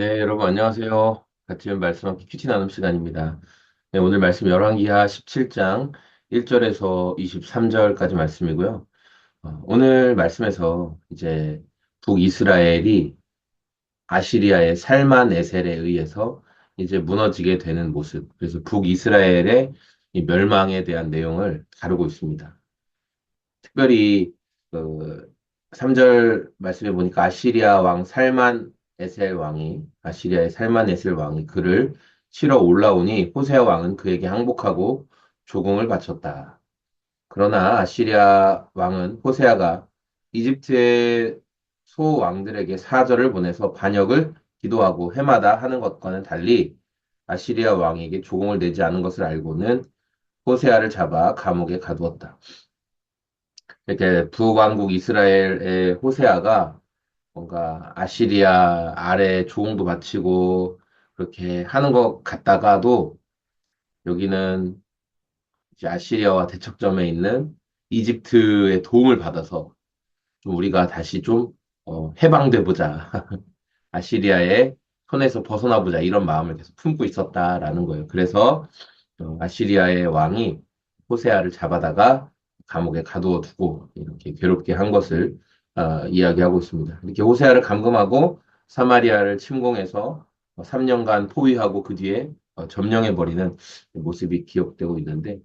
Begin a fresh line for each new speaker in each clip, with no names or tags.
네, 여러분 안녕하세요. 같이 말씀 함께 큐티 나눔 시간입니다. 네, 오늘 말씀 열왕기하 17장 1절에서 23절까지 말씀이고요. 어, 오늘 말씀에서 이제 북이스라엘이 아시리아의 살만 에셀에 의해서 이제 무너지게 되는 모습. 그래서 북이스라엘의 이 멸망에 대한 내용을 다루고 있습니다. 특별히 그 3절 말씀해 보니까 아시리아 왕 살만 에셀 왕이 아시리아의 살만 에셀 왕이 그를 치러 올라오니 호세아 왕은 그에게 항복하고 조공을 바쳤다. 그러나 아시리아 왕은 호세아가 이집트의 소 왕들에게 사절을 보내서 반역을 기도하고 해마다 하는 것과는 달리 아시리아 왕에게 조공을 내지 않은 것을 알고는 호세아를 잡아 감옥에 가두었다. 이렇게 북왕국 이스라엘의 호세아가 뭔가 아시리아 아래 조공도 바치고 그렇게 하는 것 같다가도 여기는 이제 아시리아와 대척점에 있는 이집트의 도움을 받아서 좀 우리가 다시 좀 어, 해방돼 보자. 아시리아의 손에서 벗어나 보자. 이런 마음을 계속 품고 있었다라는 거예요. 그래서 어, 아시리아의 왕이 호세아를 잡아다가 감옥에 가두어 두고 이렇게 괴롭게 한 것을 어, 이야기하고 있습니다. 이렇게 호세아를 감금하고 사마리아를 침공해서 3년간 포위하고 그 뒤에 어, 점령해버리는 모습이 기억되고 있는데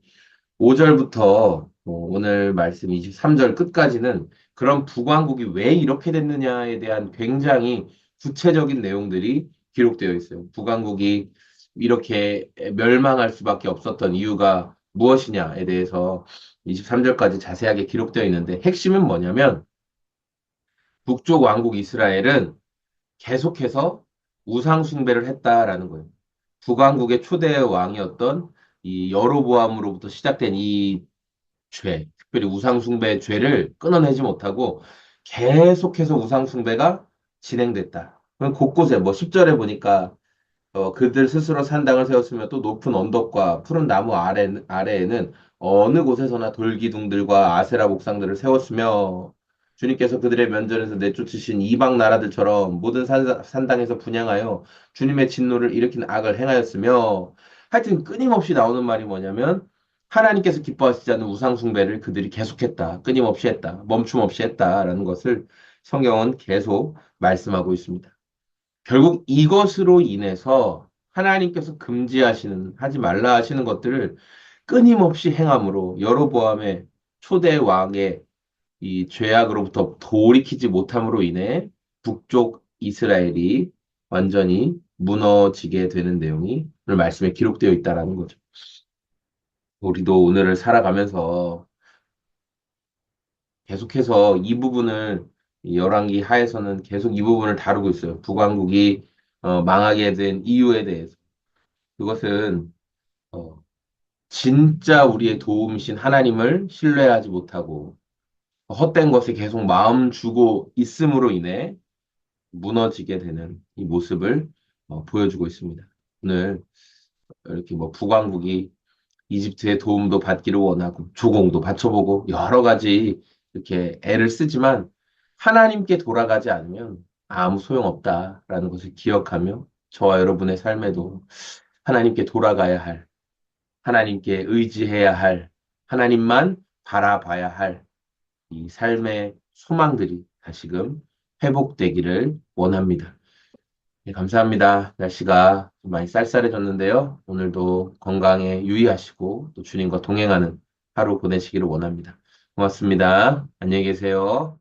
5절부터 오늘 말씀 23절 끝까지는 그런 북왕국이 왜 이렇게 됐느냐에 대한 굉장히 구체적인 내용들이 기록되어 있어요. 북왕국이 이렇게 멸망할 수밖에 없었던 이유가 무엇이냐에 대해서 23절까지 자세하게 기록되어 있는데 핵심은 뭐냐면 북쪽 왕국 이스라엘은 계속해서 우상 숭배를 했다라는 거예요. 북왕국의 초대 왕이었던 이 여로보암으로부터 시작된 이 죄, 특별히 우상 숭배의 죄를 끊어내지 못하고 계속해서 우상 숭배가 진행됐다. 그럼 곳곳에 뭐 10절에 보니까 어, 그들 스스로 산당을 세웠으며 또 높은 언덕과 푸른 나무 아래, 아래에는 어느 곳에서나 돌기둥들과 아세라 목상들을 세웠으며 주님께서 그들의 면전에서 내쫓으신 이방 나라들처럼 모든 산, 산당에서 분양하여 주님의 진노를 일으킨 악을 행하였으며 하여튼 끊임없이 나오는 말이 뭐냐면 하나님께서 기뻐하시지 않는 우상숭배를 그들이 계속했다. 끊임없이 했다. 멈춤 없이 했다라는 것을 성경은 계속 말씀하고 있습니다. 결국 이것으로 인해서 하나님께서 금지하시는, 하지 말라 하시는 것들을 끊임없이 행함으로 여로보암의 초대 왕의 이 죄악으로부터 돌이키지 못함으로 인해 북쪽 이스라엘이 완전히 무너지게 되는 내용이 오늘 말씀에 기록되어 있다라는 거죠. 우리도 오늘을 살아가면서 계속해서 이 부분을 열왕기 하에서는 계속 이 부분을 다루고 있어요. 북왕국이 어, 망하게 된 이유에 대해서. 그것은 어, 진짜 우리의 도움이신 하나님을 신뢰하지 못하고 헛된 것에 계속 마음 주고 있음으로 인해 무너지게 되는 이 모습을 어, 보여주고 있습니다. 오늘 이렇게 뭐 북왕국이 이집트의 도움도 받기를 원하고 조공도 바쳐보고 여러 가지 이렇게 애를 쓰지만 하나님께 돌아가지 않으면 아무 소용없다라는 것을 기억하며 저와 여러분의 삶에도 하나님께 돌아가야 할, 하나님께 의지해야 할, 하나님만 바라봐야 할 이 삶의 소망들이 다시금 회복되기를 원합니다. 네, 감사합니다. 날씨가 많이 쌀쌀해졌는데요. 오늘도 건강에 유의하시고 또 주님과 동행하는 하루 보내시기를 원합니다. 고맙습니다. 안녕히 계세요.